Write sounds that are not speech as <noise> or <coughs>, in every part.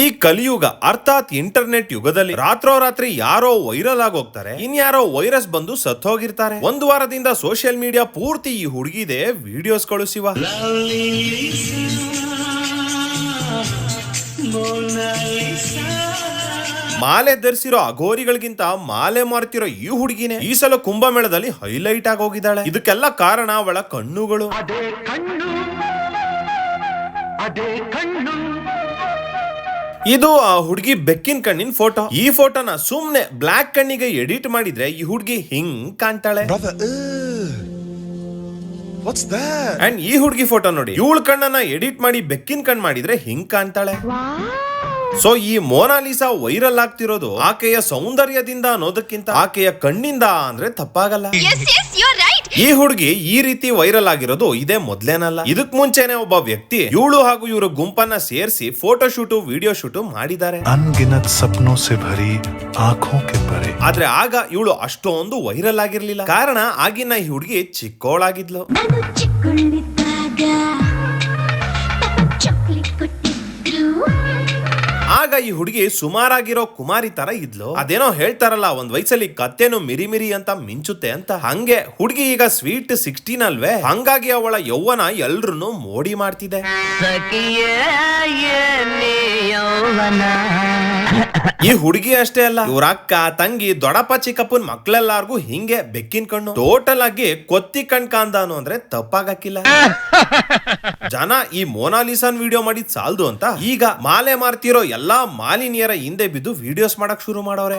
ಈ ಕಲಿಯುಗ, ಅರ್ಥಾತ್ ಇಂಟರ್ನೆಟ್ ಯುಗದಲ್ಲಿ ರಾತ್ರೋರಾತ್ರಿ ಯಾರೋ ವೈರಲ್ ಆಗೋಗ್ತಾರೆ, ಇನ್ಯಾರೋ ವೈರಸ್ ಬಂದು ಸತ್ತೋಗಿರ್ತಾರೆ. ಒಂದು ವಾರದಿಂದ ಸೋಷಿಯಲ್ ಮೀಡಿಯಾ ಪೂರ್ತಿ ಈ ಹುಡುಗಿದೆ ವಿಡಿಯೋಸ್ ಕಳಿಸುವ ಮಾಲೆ ಧರಿಸಿರೋ ಅಘೋರಿಗಳಿಗಿಂತ ಮಾಲೆ ಮಾರ್ತಿರೋ ಈ ಹುಡುಗಿನೇ ಈ ಸಲ ಕುಂಭಮೇಳದಲ್ಲಿ ಹೈಲೈಟ್ ಆಗಿ ಹೋಗಿದ್ದಾಳೆ ಇದಕ್ಕೆಲ್ಲ ಕಾರಣ ಅವಳ ಕಣ್ಣುಗಳು. ಅದೇ ಕಣ್ಣು. ಅದೇ ಕಣ್ಣು. ಇದು ಆ ಹುಡುಗಿ ಬೆಕ್ಕಿನ ಕಣ್ಣಿನ ಫೋಟೋ. ಈ ಫೋಟೋನ ಸುಮ್ನೆ ಬ್ಲಾಕ್ ಕಣ್ಣಿಗೆ ಎಡಿಟ್ ಮಾಡಿದ್ರೆ ಈ ಹುಡುಗಿ ಹಿಂಗ್ ಕಾಣ್ತಾಳೆ. ಅಂಡ್ ಈ ಹುಡುಗಿ ಫೋಟೋ ನೋಡಿ ಇವಳ ಕಣ್ಣನ್ನ ಎಡಿಟ್ ಮಾಡಿ ಬೆಕ್ಕಿನ ಕಣ್ಣು ಮಾಡಿದ್ರೆ ಹಿಂಗ್ ಕಾಣ್ತಾಳೆ. ಸೊ ಈ ಮೋನಾಲಿಸಾ ವೈರಲ್ ಆಗ್ತಿರೋದು ಆಕೆಯ ಸೌಂದರ್ಯದಿಂದ ಅನ್ನೋದಕ್ಕಿಂತ ಆಕೆಯ ಕಣ್ಣಿಂದ ಅಂದ್ರೆ ತಪ್ಪಾಗಲ್ಲ. ಈ ಹುಡುಗಿ ಈ ರೀತಿ ವೈರಲ್ ಆಗಿರೋದು ಇದೇ ಮೊದ್ಲೇನಲ್ಲ. ಇದಕ್ ಮುಂಚೆನೆ ಒಬ್ಬ ವ್ಯಕ್ತಿ ಇವಳು ಹಾಗೂ ಇವರ ಗುಂಪನ್ನ ಸೇರಿಸಿ ಫೋಟೋ ಶೂಟು ವಿಡಿಯೋ ಶೂಟು ಮಾಡಿದ್ದಾರೆ. ಅನ್ಗಿನತ್ ಸಪ್ನೋ ಸೆ ಭರಿ ಪರೆ. ಆದ್ರೆ ಆಗ ಇವಳು ಅಷ್ಟೊಂದು ವೈರಲ್ ಆಗಿರ್ಲಿಲ್ಲ. ಕಾರಣ ಆಗಿನ ಈ ಹುಡುಗಿ ಚಿಕ್ಕೋಳಾಗಿದ್ಲು. ನಾನು ಈ ಹುಡುಗಿ ಸುಮಾರಾಗಿರೋ ಕುಮಾರಿ ತರ ಇದ್ಲು. ಅದೇನೋ ಹೇಳ್ತಾರಲ್ಲ, ಒಂದ್ ವಯಸ್ಸಲ್ಲಿ ಕತ್ತೆನು ಮಿರಿ ಮಿರಿ ಅಂತ ಮಿಂಚುತ್ತೆ ಅಂತ. ಹಂಗೆ ಹುಡುಗಿ ಈಗ ಸ್ವೀಟ್ ಸಿಕ್ಸ್ಟೀನ್ ಅಲ್ವೇ? ಹಂಗಾಗಿ ಅವಳ ಯೌವನ ಎಲ್ರು ಮೋಡಿ ಮಾಡ್ತಿದೆ. <coughs> ಈ ಹುಡುಗಿ ಅಷ್ಟೇ ಅಲ್ಲ. ಇವ್ರ ಅಕ್ಕ ತಂಗಿ ದೊಡಪ್ಪ ಚಿಕ್ಕಪ್ಪನ್ ಮಕ್ಳೆಲ್ಲಾರ್ಗು ಹಿಂಗೆ ಬೆಕ್ಕಿನ ಕಣ್ಣು. ಟೋಟಲ್ ಆಗಿ ಕೊತ್ತಿ ಕಣ್ ಕಾಂದಾನು ಅಂದ್ರೆ ತಪ್ಪಾಗಕ್ಕಿಲ್ಲ. <coughs> ಜನ ಈ ಮೋನಾಲಿಸಾನ್ ವಿಡಿಯೋ ಮಾಡಿದ್ ಸಾಲ್ದು ಅಂತ ಈಗ ಮಾಲೆ ಮಾರ್ತಿರೋ ಎಲ್ಲಾ ಮಾಲಿನಿಯರ ಹಿಂದೆ ಬಿದ್ದು ವಿಡಿಯೋಸ್ ಮಾಡಕ್ ಶುರು ಮಾಡವ್ರೆ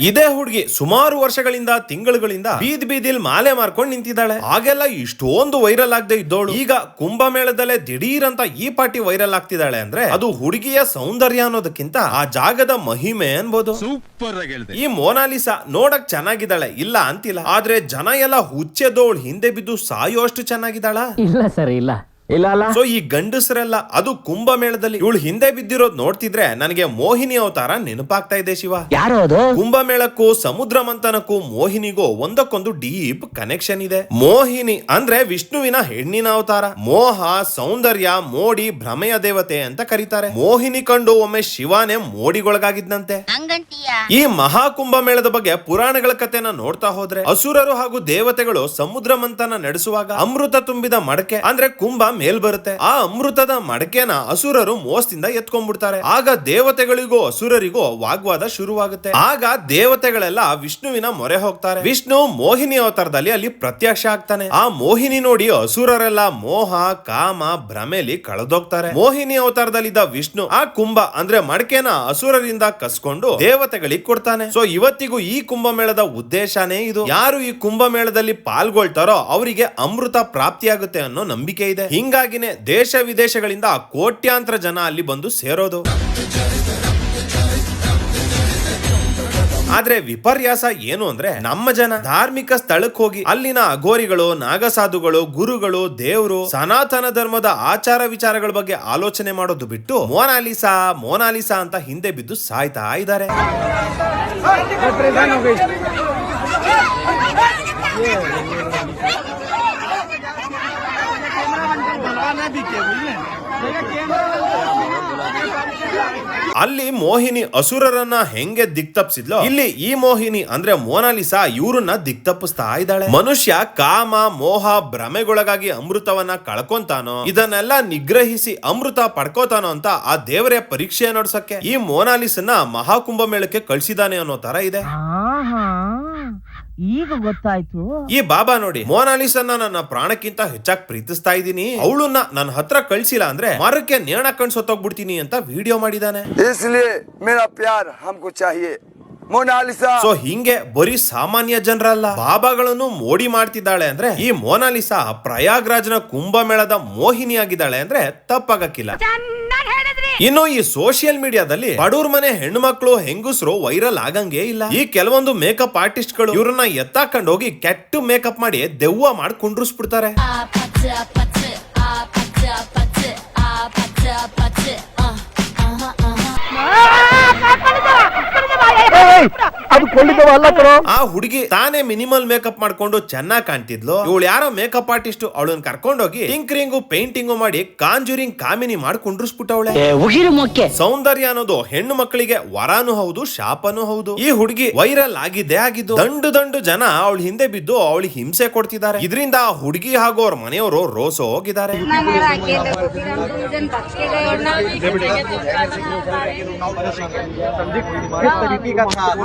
ಇದೇ ಹುಡುಗಿ ಸುಮಾರು ವರ್ಷಗಳಿಂದ ತಿಂಗಳುಗಳಿಂದ ಬೀದ್ ಬೀದಿಲ್ ಮಾಲೆ ಮಾರ್ಕೊಂಡ್ ನಿಂತಿದ್ದಾಳೆ. ಆಗೆಲ್ಲ ಇಷ್ಟೊಂದು ವೈರಲ್ ಆಗದೆ ಇದ್ದೋಳು. ಈಗ ಕುಂಭಮೇಳದಲ್ಲೇ ದಿಢೀರ್ ಅಂತ ಈ ಪಾಟಿ ವೈರಲ್ ಆಗ್ತಿದ್ದಾಳೆ ಅಂದ್ರೆ ಅದು ಹುಡುಗಿಯ ಸೌಂದರ್ಯ ಅನ್ನೋದಕ್ಕಿಂತ ಆ ಜಾಗದ ಮಹಿಮೆ ಅನ್ಬೋದು. ಸೂಪರ್ ಈ ಮೋನಾಲಿಸಾ ನೋಡಕ್ ಚೆನ್ನಾಗಿದ್ದಾಳೆ ಇಲ್ಲ ಅಂತಿಲ್ಲ. ಆದ್ರೆ ಜನ ಎಲ್ಲ ಹುಚ್ಚೆದೋಳ್ ಹಿಂದೆ ಬಿದ್ದು ಸಾಯೋಷ್ಟು ಚೆನ್ನಾಗಿದ್ದಾಳ? ಇಲ್ಲ ಸರ್ ಇಲ್ಲ. ಇಲ್ಲ ಅಲ್ಲ? ಸೊ ಈ ಗಂಡಸರೆಲ್ಲ ಅದು ಕುಂಭಮೇಳದಲ್ಲಿ ಇವಳು ಹಿಂದೆ ಬಿದ್ದಿರೋದ್ ನೋಡ್ತಿದ್ರೆ ನನಗೆ ಮೋಹಿನಿ ಅವತಾರ ನೆನಪಾಗ್ತಾ ಇದೆ ಶಿವ. ಯಾರು ಅದು? ಕುಂಭಮೇಳಕ್ಕೂ ಸಮುದ್ರ ಮಂಥನಕ್ಕೂ ಮೋಹಿನಿಗೂ ಒಂದಕ್ಕೊಂದು ಡೀಪ್ ಕನೆಕ್ಷನ್ ಇದೆ. ಮೋಹಿನಿ ಅಂದ್ರೆ ವಿಷ್ಣುವಿನ ಹೆಣ್ಣಿನ ಅವತಾರ. ಮೋಹ ಸೌಂದರ್ಯ ಮೋಡಿ ಭ್ರಮೆಯ ದೇವತೆ ಅಂತ ಕರೀತಾರೆ. ಮೋಹಿನಿ ಕಂಡು ಒಮ್ಮೆ ಶಿವನೇ ಮೋಡಿಗೊಳಗಾಗಿದ್ನಂತೆ ಈ ಮಹಾ ಕುಂಭಮೇಳದ ಬಗ್ಗೆ ಪುರಾಣಗಳ ಕಥೆನ ನೋಡ್ತಾ ಹೋದ್ರೆ ಅಸುರರು ಹಾಗೂ ದೇವತೆಗಳು ಸಮುದ್ರ ಮಂಥನ ನಡೆಸುವಾಗ ಅಮೃತ ತುಂಬಿದ ಮಡಕೆ ಅಂದ್ರೆ ಕುಂಭ ಮೇಲ್ ಬರುತ್ತೆ. ಆ ಅಮೃತದ ಮಡಕೆನ ಅಸುರರು ಮೋಸದಿಂದ ಎತ್ಕೊಂಡ್ಬಿಡ್ತಾರೆ. ಆಗ ದೇವತೆಗಳಿಗೂ ಅಸುರರಿಗೂ ವಾಗ್ವಾದ ಶುರುವಾಗುತ್ತೆ. ಆಗ ದೇವತೆಗಳೆಲ್ಲ ವಿಷ್ಣುವಿನ ಮೊರೆ ಹೋಗ್ತಾರೆ. ವಿಷ್ಣು ಮೋಹಿನಿ ಅವತಾರದಲ್ಲಿ ಅಲ್ಲಿ ಪ್ರತ್ಯಕ್ಷ ಆಗ್ತಾನೆ. ಆ ಮೋಹಿನಿ ನೋಡಿ ಅಸುರರೆಲ್ಲ ಮೋಹ, ಕಾಮ, ಭ್ರಮೆಲಿ ಕಳೆದೋಗ್ತಾರೆ. ಮೋಹಿನಿ ಅವತಾರದಲ್ಲಿದ್ದ ವಿಷ್ಣು ಆ ಕುಂಭ ಅಂದ್ರೆ ಮಡಕೆನ ಅಸುರರಿಂದ ಕಸ್ಕೊಂಡು ದೇವತೆಗಳಿಗೆ ಕೊಡ್ತಾನೆ. ಸೊ ಇವತ್ತಿಗೂ ಈ ಕುಂಭಮೇಳದ ಉದ್ದೇಶನೇ ಇದು. ಯಾರು ಈ ಕುಂಭಮೇಳದಲ್ಲಿ ಪಾಲ್ಗೊಳ್ತಾರೋ ಅವರಿಗೆ ಅಮೃತ ಪ್ರಾಪ್ತಿಯಾಗುತ್ತೆ ಅನ್ನೋ ನಂಬಿಕೆ ಇದೆ. ಹಿಂಗಾಗಿನೇ ದೇಶ ವಿದೇಶಗಳಿಂದ ಕೋಟ್ಯಾಂತರ ಜನ ಅಲ್ಲಿ ಬಂದು ಸೇರೋದು. ಆದ್ರೆ ವಿಪರ್ಯಾಸ ಏನು ಅಂದ್ರೆ ನಮ್ಮ ಜನ ಧಾರ್ಮಿಕ ಸ್ಥಳಕ್ಕೆ ಹೋಗಿ ಅಲ್ಲಿನ ಅಘೋರಿಗಳು, ನಾಗಸಾಧುಗಳು, ಗುರುಗಳು, ದೇವರು, ಸನಾತನ ಧರ್ಮದ ಆಚಾರ ವಿಚಾರಗಳ ಬಗ್ಗೆ ಆಲೋಚನೆ ಮಾಡೋದು ಬಿಟ್ಟು ಮೋನಾಲಿಸಾ ಮೋನಾಲಿಸಾ ಅಂತ ಹಿಂದೆ ಬಿದ್ದು ಸಾಯ್ತಾ ಇದ್ದಾರೆ. ಅಲ್ಲಿ ಮೋಹಿನಿ ಅಸುರರನ್ನ ಹೆಂಗೆ ದಿಕ್ತಪ್ಸಿದ್ಲೋ, ಇಲ್ಲಿ ಈ ಮೋಹಿನಿ ಅಂದ್ರೆ ಮೋನಾಲಿಸಾ ಇವ್ರನ್ನ ದಿಕ್ತಪ್ಪಿಸ್ತಾ ಇದ್ದಾಳೆ. ಮನುಷ್ಯ ಕಾಮ, ಮೋಹ, ಭ್ರಮೆಗೊಳಗಾಗಿ ಅಮೃತವನ್ನ ಕಳ್ಕೊಂತಾನೋ, ಇದನ್ನೆಲ್ಲ ನಿಗ್ರಹಿಸಿ ಅಮೃತ ಪಡ್ಕೋತಾನೋ ಅಂತ ಆ ದೇವರೇ ಪರೀಕ್ಷೆ ನಡ್ಸಕ್ಕೆ ಈ ಮೋನಾಲಿಸನ್ನ ಮಹಾಕುಂಭ ಮೇಳಕ್ಕೆ ಕಳ್ಸಿದಾನೆ ಅನ್ನೋ ತರ ಇದೆ. ಈಗ ಗೊತ್ತಾಯ್ತು ಈ ಬಾಬಾ ನೋಡಿ ಮೋನಾಲಿಸನ್ನ ನನ್ನ ಪ್ರಾಣಕ್ಕಿಂತ ಹೆಚ್ಚಾಗಿ ಪ್ರೀತಿಸ್ತಾ ಇದ್ದೀನಿ ಅವಳನ್ನ ನನ್ನ ಹತ್ರ ಕಳ್ಸಿಲ್ಲ ಅಂದ್ರೆ ಮರಕ್ಕೆ ನೇಣ ಕಣ್ ಸತ್ತೋಗ್ಬಿಡ್ತೀನಿ ಅಂತ ವಿಡಿಯೋ ಮಾಡಿದಾನೆ इसलिए मेरा प्यार हमको चाहिए मोनालिसा ಸೊ ಹಿಂಗೆ ಬರೀ ಸಾಮಾನ್ಯ ಜನರಲ್ಲ ಬಾಬಾಗಳನ್ನು ಮೋಡಿ ಮಾಡ್ತಿದ್ದಾಳೆ ಅಂದ್ರೆ ಈ ಮೋನಾಲಿಸಾ ಪ್ರಯಾಗ್ರಾಜ್ನ ಕುಂಭಮೇಳದ ಮೋಹಿನಿ ಆಗಿದ್ದಾಳೆ ಅಂದ್ರೆ ತಪ್ಪಾಗಕ್ಕಿಲ್ಲ ಇನ್ನು ಈ ಸೋಷಿಯಲ್ ಮೀಡಿಯಾದಲ್ಲಿ ಬಡವ್ರ ಮನೆ ಹೆಣ್ಣು ಮಕ್ಕಳು ಹೆಂಗಸರು ವೈರಲ್ ಆಗಂಗೇ ಇಲ್ಲ. ಈ ಕೆಲವೊಂದು ಮೇಕಪ್ ಆರ್ಟಿಸ್ಟ್ಗಳು ಇವ್ರನ್ನ ಎತ್ತಾಕೊಂಡು ಹೋಗಿ ಕೆಟ್ಟ ಮೇಕಪ್ ಮಾಡಿ ದೆವ್ವ ಮಾಡಿ ಕುಂಡ್ರಿಸ್ಬಿಡ್ತಾರೆ. ಆ ಆ ಹುಡುಗಿ ತಾನೇ ಮಿನಿಮಲ್ ಮೇಕಪ್ ಮಾಡ್ಕೊಂಡು ಚೆನ್ನಾಗಿ ಕಾಣ್ತಿದ್ಲು. ಇವಳು ಯಾರೋ ಮೇಕಪ್ ಆರ್ಟಿಸ್ಟ್ ಅವಳನ್ನ ಕರ್ಕೊಂಡೋಗಿ ಟಿಂಕ್ರಿಂಗ್ ಪೇಂಟಿಂಗು ಮಾಡಿ ಕಾಂಜೂರಿಂಗ್ ಕಾಮಿನಿ ಮಾಡಿ ಕುಂಡ್ರಿಸ್ಬಿಟ್ಟವಳೆ ಉಗಿರು ಸೌಂದರ್ಯ ಅನ್ನೋದು ಹೆಣ್ಣು ಮಕ್ಕಳಿಗೆ ವರಾನು ಹೌದು ಶಾಪನೂ ಹೌದು. ಈ ಹುಡುಗಿ ವೈರಲ್ ಆಗಿದೆ ಆಗಿದ್ದು ದಂಡು ದಂಡು ಜನ ಅವಳ ಹಿಂದೆ ಬಿದ್ದು ಅವಳಿಗೆ ಹಿಂಸೆ ಕೊಡ್ತಿದ್ದಾರೆ. ಇದರಿಂದ ಆ ಹುಡುಗಿ ಹಾಗೂ ಅವ್ರ ಮನೆಯವರು ರೋಸ್ ಹೋಗಿದ್ದಾರೆ.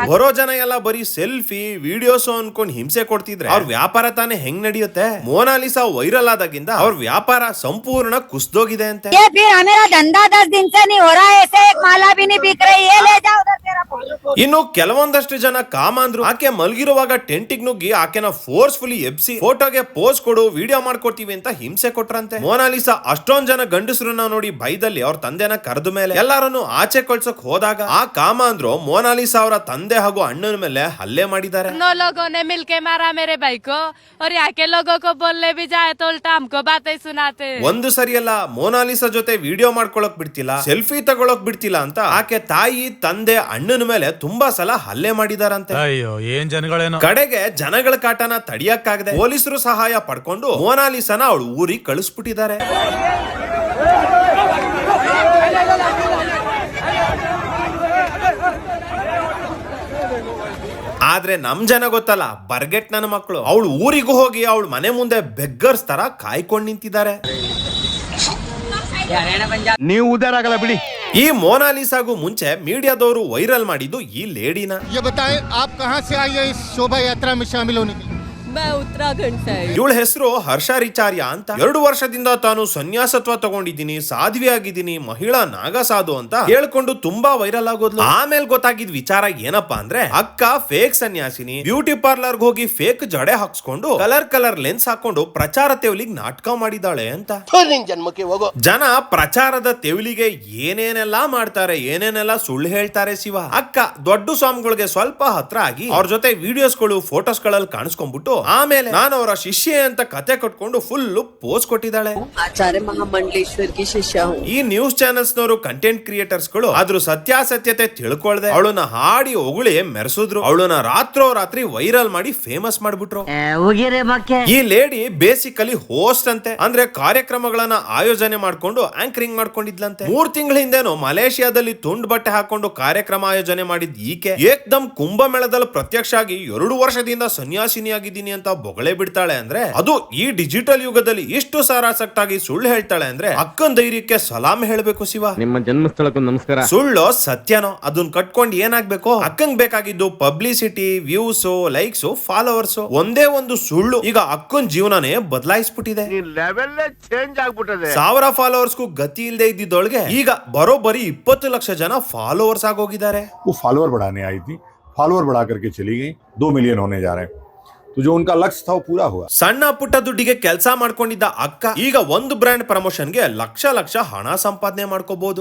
ಬರೋ ಎಲ್ಲ ಬರೀ ಸೆಲ್ಫಿ ವಿಡಿಯೋಸ್ ಅನ್ಕೊಂಡ್ ಹಿಂಸೆ ಕೊಡ್ತಿದ್ರೆ ಅವ್ರ ವ್ಯಾಪಾರ ತಾನೇ ಹೆಂಗ್ ನಡೆಯುತ್ತೆ ಮೋನಾಲಿಸಾ ವೈರಲ್ ಆದಾಗಿಂದ ಅವ್ರ ವ್ಯಾಪಾರ ಸಂಪೂರ್ಣ ಕುಸ್ದೋಗಿದೆ ಅಂತೆ ये फिर हमारा धंधा दस दिन से नहीं हो रहा है ऐसे एक माला भी नहीं बिक रही है ले जाओ उधर तेरा फोन ಇನ್ನು ಕೆಲವೊಂದಷ್ಟು ಜನ ಕಾಮಾಂದ್ರು ಆಕೆ ಮಲಗಿರುವಾಗ ಟೆಂಟಿಗ್ ನುಗ್ಗಿ ಆಕೆನ ಫೋರ್ಸ್ಫುಲಿ ಎಬ್ಸಿ ಫೋಟೋಗೆ ಪೋಸ್ ಕೊಡು ವಿಡಿಯೋ ಮಾಡ್ಕೊಡ್ತೀವಿ ಅಂತ ಹಿಂಸೆ ಕೊಟ್ರಂತೆ. ಮೋನಾಲಿಸಾ ಅಷ್ಟೊಂದ್ ಜನ ಗಂಡಸರನ್ನ ನೋಡಿ ಬೈದಲ್ಲಿ ಅವ್ರ ತಂದೆನ ಕರೆದ ಮೇಲೆ. ಎಲ್ಲಾರನ್ನು ಆಚೆ ಕೊಳ್ಸಕ್ ಹೋದಾಗ ಆ ಕಾಮಾಂದ್ರು ಮೋನಾಲಿಸಾ ಅವರ ತಂದೆ ಹಾಗೂ ಅಣ್ಣನ ಮೇಲೆ ಹಲ್ಲೆ ಮಾಡಿದ್ದಾರೆ. ಒಂದು ಸರಿಯಲ್ಲ ಮೋನಾಲಿಸಾ ಜೊತೆ ವಿಡಿಯೋ ಮಾಡ್ಕೊಳಕ್ ಬಿಡ್ತಿಲ್ಲ ಸೆಲ್ಫಿ ತಗೊಳಕ್ ಬಿಡ್ತಿಲ್ಲ ಅಂತ ಆಕೆ ತಾಯಿ ತಂದೆ ಅಣ್ಣನ ಮೇಲೆ ತುಂಬಾ ಸಲ ಹಲ್ಲೆ ಮಾಡಿದಾರಂತೆ. ಅಯ್ಯೋ ಏನ್ ಜನಗಳೇನೋ. ಕಡೆಗೆ ಜನಗಳ ಕಾಟನ ತಡಿಯಕ್ಕಾಗದೆ ಪೊಲೀಸರು ಸಹಾಯ ಪಡ್ಕೊಂಡು ಮೋನಾಲಿಸನ ಅವಳು ಊರಿಗೆ ಕಳಿಸ್ಬಿಟ್ಟಿದ್ದಾರೆ. ಆದ್ರೆ ನಮ್ ಜನ ಗೊತ್ತಲ್ಲ ಬರ್ಗೆಟ್ ನನ್ನ ಮಕ್ಕಳು ಅವಳು ಊರಿಗೂ ಹೋಗಿ ಅವಳು ಮನೆ ಮುಂದೆ ಬೆಗ್ಗರ್ಸ್ ತರ ಕಾಯ್ಕೊಂಡು ನಿಂತಿದ್ದಾರೆ. ನೀವು ಉದ್ದಾರ ಆಗಲ್ಲ ಬಿಡಿ. ಈ ಮೋನಾಲಿಸಾಗೂ ಮುಂಚೆ ಮೀಡಿಯಾದವರು ವೈರಲ್ ಮಾಡಿದ್ದು ಈ ಲೇಡಿನ ये बताएं आप कहाँ से आई है इस शोभा यात्रा में शामिल होने के लिए ಇವಳ ಹೆಸರು ಹರ್ಷಾರಿಚಾರ್ಯ ಅಂತ. ಎರಡು ವರ್ಷದಿಂದ ತಾನು ಸನ್ಯಾಸತ್ವ ತಗೊಂಡಿದ್ದೀನಿ ಸಾಧ್ವಿ ಆಗಿದ್ದೀನಿ ಮಹಿಳಾ ನಾಗ ಸಾಧು ಅಂತ ಹೇಳ್ಕೊಂಡು ತುಂಬಾ ವೈರಲ್ ಆಗೋದ್ಲು. ಆಮೇಲೆ ಗೊತ್ತಾಗಿದ್ ವಿಚಾರ ಏನಪ್ಪಾ ಅಂದ್ರೆ ಅಕ್ಕ ಫೇಕ್ ಸನ್ಯಾಸಿನಿ ಬ್ಯೂಟಿ ಪಾರ್ಲರ್ ಹೋಗಿ ಫೇಕ್ ಜಡೆ ಹಾಕ್ಸ್ಕೊಂಡು ಕಲರ್ ಕಲರ್ ಲೆನ್ಸ್ ಹಾಕೊಂಡು ಪ್ರಚಾರ ತೆವಲಿಗೆ ನಾಟಕ ಮಾಡಿದಾಳೆ ಅಂತ. ಜನ್ಮಕ್ಕೆ ಹೋಗೋ. ಜನ ಪ್ರಚಾರದ ತೆವಲಿಗೆ ಏನೇನೆಲ್ಲಾ ಮಾಡ್ತಾರೆ ಏನೇನೆಲ್ಲಾ ಸುಳ್ಳು ಹೇಳ್ತಾರೆ ಶಿವ. ಅಕ್ಕ ದೊಡ್ಡ ಸ್ವಾಮಿಗಳಿಗೆ ಸ್ವಲ್ಪ ಹತ್ರ ಆಗಿ ಅವ್ರ ಜೊತೆ ವಿಡಿಯೋಸ್ಗಳು ಫೋಟೋಸ್ಗಳಲ್ಲಿ ಕಾಣಿಸ್ಕೊಂಡ್ಬಿಟ್ಟು ಆಮೇಲೆ ನಾನು ಅವರ ಶಿಷ್ಯ ಅಂತ ಕತೆ ಕಟ್ಕೊಂಡು ಫುಲ್ ಪೋಸ್ ಕೊಟ್ಟಿದ್ದಾಳೆ. ಆಚಾರ್ಯ ಮಹಾಮಂಡಲೇಶ್ವರ್ಗೆ ಶಿಷ್ಯ ಈ ನ್ಯೂಸ್ ಚಾನೆಲ್ಸ್ ನವರು ಕಂಟೆಂಟ್ ಕ್ರಿಯೇಟರ್ಸ್ಗಳು ಅದ್ರ ಸತ್ಯಾಸತ್ಯತೆ ತಿಳ್ಕೊಳ್ದೆ. ಅವಳನ್ನ ಹಾಡಿ ಹೊಗಳಿ ಮೆರೆಸಿದ್ರು. ಅವಳನ್ನ ರಾತ್ರೋ ರಾತ್ರಿ ವೈರಲ್ ಮಾಡಿ ಫೇಮಸ್ ಮಾಡ್ಬಿಟ್ರು. ಈ ಲೇಡಿ ಬೇಸಿಕಲಿ ಹೋಸ್ಟ್ ಅಂತೆ. ಅಂದ್ರೆ ಕಾರ್ಯಕ್ರಮಗಳನ್ನ ಆಯೋಜನೆ ಮಾಡ್ಕೊಂಡು ಆಂಕರಿಂಗ್ ಮಾಡ್ಕೊಂಡಿದ್ಲಂತೆ. ಮೂರ್ ತಿಂಗಳ ಹಿಂದೆನೋ ಮಲೇಷಿಯಾದಲ್ಲಿ ತುಂಡ್ ಬಟ್ಟೆ ಹಾಕೊಂಡು ಕಾರ್ಯಕ್ರಮ ಆಯೋಜನೆ ಮಾಡಿದ್ ಈಕೆ ಏಕ್ದಮ್ ಕುಂಭಮೇಳದಲ್ಲಿ ಪ್ರತ್ಯಕ್ಷ ಆಗಿ ಎರಡು ವರ್ಷದಿಂದ ಸನ್ಯಾಸಿನಿಯಾಗಿದ್ದೀನಿ ಅಂತ ಬೊಗಳೆ ಬಿಡ್ತಾಳೆ ಅಂದ್ರೆ ಅದು ಈ ಡಿಜಿಟಲ್ ಯುಗದಲ್ಲಿ ಇಷ್ಟು ಸಾರಾಸಕ್ತಾಗಿ ಸುಳ್ಳು ಹೇಳ್ತಾಳೆ ಅಂದ್ರೆ ಅಕ್ಕನ್ ಧೈರ್ಯಕ್ಕೆ ಸಲಾಮ್ ಹೇಳ್ಬೇಕು ಶಿವ ನಿಮ್ಮ ಜನ್ಮಸ್ಥಳಕ್ಕೂ ನಮಸ್ಕಾರ ಸುಳ್ಳು ಸತ್ಯನೋ ಅದನ್ನ ಕಟ್ಕೊಂಡು ಏನಾಗ್ಬೇಕು ಅಕ್ಕಂಗ್ ಬೇಕಾಗಿದ್ದು ಪಬ್ಲಿಸಿಟಿ ವ್ಯೂಸ್ ಲೈಕ್ಸ್ ಫಾಲೋವರ್ಸ್ ಒಂದೇ ಒಂದು ಸುಳ್ಳು ಈಗ ಅಕ್ಕನ್ ಜೀವನನೇ ಬದಲಾಯಿಸ್ಬಿಟ್ಟಿದೆ ಸಾವಿರ ಫಾಲೋವರ್ಸ್ಗೂ ಗತಿ ಇಲ್ಲದೆ ಇದ್ದಿದ್ದೊಳಗೆ ಈಗ ಬರೋಬ್ಬರಿ ಇಪ್ಪತ್ತು ಲಕ್ಷ ಜನ ಫಾಲೋವರ್ಸ್ ಆಗೋಗಿದ್ದಾರೆ वो फॉलोअर बढ़ाने आई थी फॉलोअर बढ़ा करके चली गई दो मिलियन होने जा रहे हैं तो जो उनका लक्ष्य था वो पूरा हुआ ಸಣ್ಣ ಪುಟ್ಟ ದುಡ್ಡಿಗೆ ಕೆಲಸ ಮಾಡ್ಕೊಂಡಿದ್ದ ಅಕ್ಕ ಈಗ ಒಂದು ಬ್ರ್ಯಾಂಡ್ ಪ್ರಮೋಷನ್ಗೆ ಲಕ್ಷ ಲಕ್ಷ ಹಣ ಸಂಪಾದನೆ ಮಾಡ್ಕೋಬಹುದು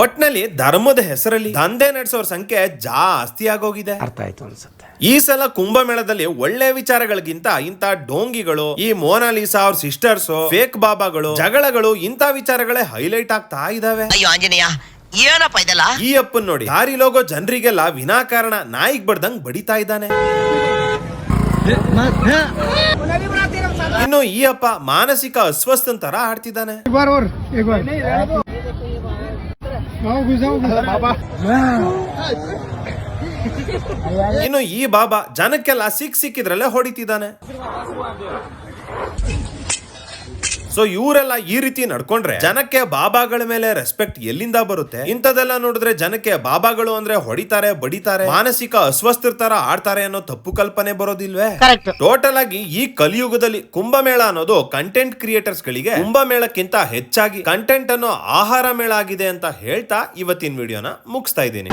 ಒಟ್ನಲ್ಲಿ ಧರ್ಮದ ಹೆಸರಲ್ಲಿ ದಂಧೆ ನಡೆಸೋರ್ ಸಂಖ್ಯೆ ಜಾಸ್ತಿ ಆಗೋಗಿದೆ ಅರ್ಥ ಆಯ್ತು ಅನ್ಸುತ್ತೆ ಈ ಸಲ ಕುಂಭಮೇಳದಲ್ಲಿ ಒಳ್ಳೆ ವಿಚಾರಗಳಿಗಿಂತ ಇಂತ ಡೋಂಗಿಗಳು ಈ ಮೋನಾಲಿಸಾ ಅವ್ರ ಸಿಸ್ಟರ್ಸ್ ಫೇಕ್ ಬಾಬಾಗಳು ಜಗಳಗಳು ಇಂತ ವಿಚಾರಗಳೇ ಹೈಲೈಟ್ ಆಗ್ತಾ ಇದಾವೆ ಅಯ್ಯೋ ಆಂಜನೇಯ ಏನಪ್ಪ ಇದೆಲ್ಲ ಈ ಅಪ್ಪನ್ ನೋಡಿ ದಾರಿಲೋಗೋ ಜನರಿಗೆಲ್ಲ ವಿನಾಕಾರಣ ನಾಯಿಗ್ ಬಡ್ದಂಗ್ ಬಡಿತಾ ಇದ್ದಾನೆ ಇನ್ನು ಈ ಅಪ್ಪ ಮಾನಸಿಕ ಅಸ್ವಸ್ಥನ್ ತರ ಆಡ್ತಿದ್ದಾನೆ. ಇನ್ನು ಈ ಬಾಬಾ ಜನಕ್ಕೆಲ್ಲ ಸಿಕ್ ಸಿಕ್ಕಿದ್ರಲ್ಲೇ ಹೊಡಿತಿದ್ದಾನೆ. ಸೊ ಇವರೆಲ್ಲ ಈ ರೀತಿ ನಡ್ಕೊಂಡ್ರೆ ಜನಕ್ಕೆ ಬಾಬಾಗಳ ಮೇಲೆ ರೆಸ್ಪೆಕ್ಟ್ ಎಲ್ಲಿಂದ ಬರುತ್ತೆ? ಇಂಥದೆಲ್ಲ ನೋಡಿದ್ರೆ ಜನಕ್ಕೆ ಬಾಬಾಗಳು ಅಂದ್ರೆ ಹೊಡಿತಾರೆ ಬಡಿತಾರೆ ಮಾನಸಿಕ ಅಸ್ವಸ್ಥರ ಆಡ್ತಾರೆ ಅನ್ನೋ ತಪ್ಪು ಕಲ್ಪನೆ ಬರೋದಿಲ್ವೇ? ಟೋಟಲ್ ಆಗಿ ಈ ಕಲಿಯುಗದಲ್ಲಿ ಕುಂಭಮೇಳ ಅನ್ನೋದು ಕಂಟೆಂಟ್ ಕ್ರಿಯೇಟರ್ಸ್ ಗಳಿಗೆ ಕುಂಭಮೇಳಕ್ಕಿಂತ ಹೆಚ್ಚಾಗಿ ಕಂಟೆಂಟ್ ಅನ್ನೋ ಆಹಾರ ಮೇಳ ಆಗಿದೆ ಅಂತ ಹೇಳ್ತಾ ಇವತ್ತಿನ ವಿಡಿಯೋನ ಮುಗಿಸ್ತಾ ಇದ್ದೀನಿ!